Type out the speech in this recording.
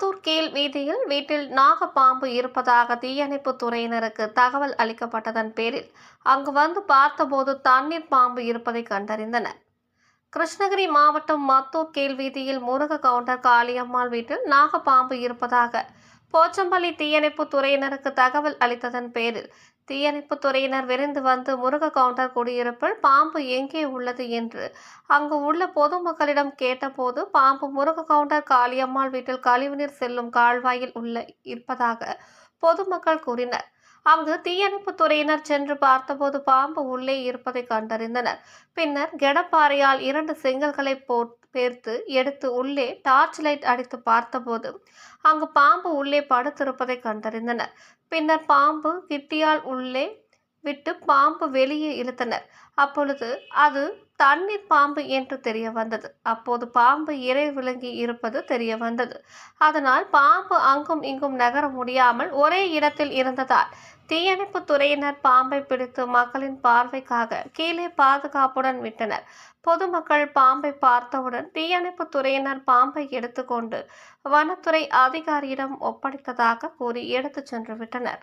மத்தூர் கீழ் வீதியில் வீட்டில் நாகப்பாம்பு இருப்பதாக தீயணைப்பு துறையினருக்கு தகவல் அளிக்கப்பட்டதன் பேரில் அங்கு வந்து பார்த்தபோது தண்ணீர் பாம்பு இருப்பதை கண்டறிந்தனர். கிருஷ்ணகிரி மாவட்டம் மத்தூர் கீழ் வீதியில் முருக கவுண்டர் காளியம்மாள் வீட்டில் நாகப்பாம்பு இருப்பதாக போச்சம்பள்ளி தீயணைப்பு துறையினருக்கு தகவல் அளித்ததன் பேரில் தீயணைப்பு துறையினர் விரைந்து வந்து முருக கவுண்டர் குடியிருப்பில் பாம்பு எங்கே உள்ளது என்று. அங்கு உள்ள பொதுமக்களிடம் கேட்டபோது பாம்பு முருக கவுண்டர் காளியம்மாள் வீட்டில் கழிவுநீர் செல்லும் கால்வாயில் உள்ள இருப்பதாக பொதுமக்கள் கூறினர். அங்கு தீயணைப்பு துறையினர் சென்று பார்த்தபோது பாம்பு உள்ளே இருப்பதை கண்டறிந்தனர். பின்னர் கெடப்பாறையால் இரண்டு செங்கல்களை போட் பேர்த்து எடுத்து உள்ளே டார்ச் லைட் அடித்து பார்த்தபோது அங்கு பாம்பு உள்ளே படுத்திருப்பதை கண்டறிந்தனர். பின்னர் பாம்பு கிட்டியால் உள்ளே விட்டு பாம்பு வெளியே இழுத்தனர். அப்பொழுது அது தண்ணீர் பாம்பு என்று தெரிய வந்தது. அப்போது பாம்பு இறை விழுங்கி இருப்பது தெரிய வந்தது. அதனால் பாம்பு அங்கும் இங்கும் நகர முடியாமல் ஒரே இடத்தில் இருந்ததால் தீயணைப்பு துறையினர் பாம்பை பிடித்து மக்களின் பார்வைக்காக கீழே பாதுகாப்புடன் விட்டனர். பொதுமக்கள் பாம்பை பார்த்தவுடன் தீயணைப்பு துறையினர் பாம்பை எடுத்துக்கொண்டு வனத்துறை அதிகாரியிடம் ஒப்படைத்ததாக கூறி எடுத்துச் சென்று விட்டனர்.